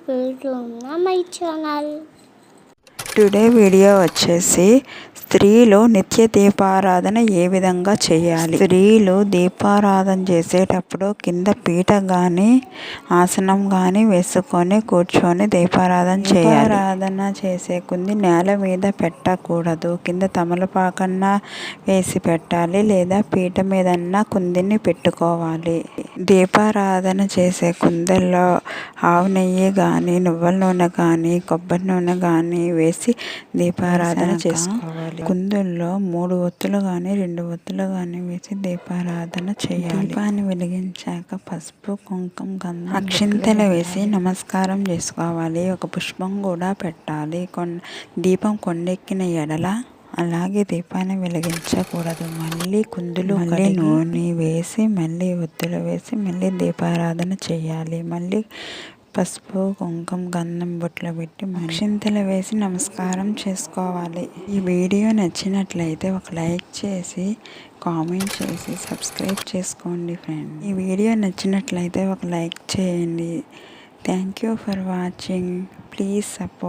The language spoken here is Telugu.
To my channel today video వచ్చేసి స్త్రీలు నిత్య దీపారాధన ఏ విధంగా చేయాలి? స్త్రీలు దీపారాధన చేసేటప్పుడు కింద పీట కానీ ఆసనం కానీ వేసుకొని కూర్చొని దీపారాధన చేయాలి. దీపారాధన చేసే కొంది నేల మీద పెట్టకూడదు. కింద తమలపాకన్నా వేసి పెట్టాలి లేదా పీట మీదన్నా కుందిని పెట్టుకోవాలి. దీపారాధన చేసే కుందల్లో ఆవు నెయ్యి కానీ నువ్వుల నూనె కానీ కొబ్బరి నూనె కానీ వేసి దీపారాధన చేసుకోవాలి. కుందుల్లో మూడు ఒత్తులు కానీ రెండు ఒత్తులు కానీ వేసి దీపారాధన చేయాలి. దీపాన్ని వెలిగించాక పసుపు కుంకుమ గంధం అక్షింతలు వేసి నమస్కారం చేసుకోవాలి. ఒక పుష్పం కూడా పెట్టాలి. కొన్ దీపం కొండెక్కిన ఎడల అలాగే దీపాన్ని వెలిగించకూడదు. మళ్ళీ కుందులు మళ్ళీ నూనె వేసి మళ్ళీ ఒత్తులు వేసి మళ్ళీ దీపారాధన చేయాలి. మళ్ళీ పసుపు కుంకుమ గంధం బొట్లు పెట్టి అక్షింతలు వేసి నమస్కారం చేసుకోవాలి. ఈ వీడియో నచ్చినట్లయితే ఒక లైక్ చేసి కామెంట్ చేసి సబ్స్క్రైబ్ చేసుకోండి ఫ్రెండ్ ఈ వీడియో నచ్చినట్లయితే ఒక లైక్ చేయండి. Thank you for watching. Please support.